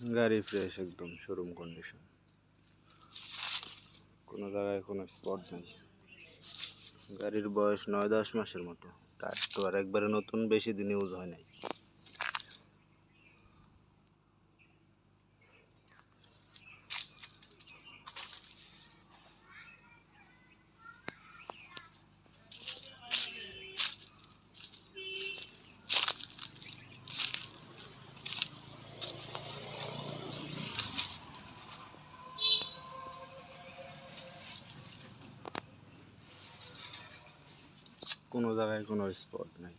গাড়ি ফ্রেশ একদম showroom condition কোনো জায়গায় কোনো স্পট নেই। গাড়ির বয়স নয় দশ মাসের মতো। টায়ার তো আর একবারে নতুন, বেশি দিন ইউজ হয় নাই। কোনো জায়গায় কোনো স্পট নাই।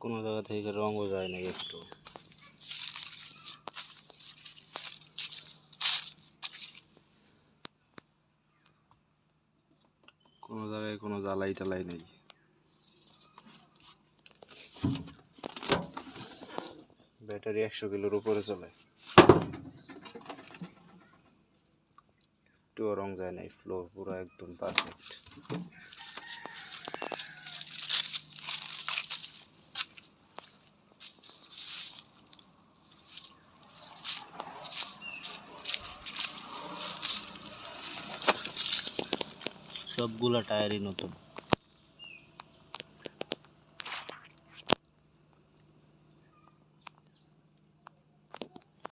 কোনো জায়গা থেকে রঙও যায় না একটু। কোনো জায়গায় কোনো জ্বালাই টালাই নেই। ব্যাটারি একশো কিলোর উপরে চলে। একটুও রং যায় নাই ফ্লোর পুরো একদম পারফেক্ট সবগুলা টায়ারই নতুন।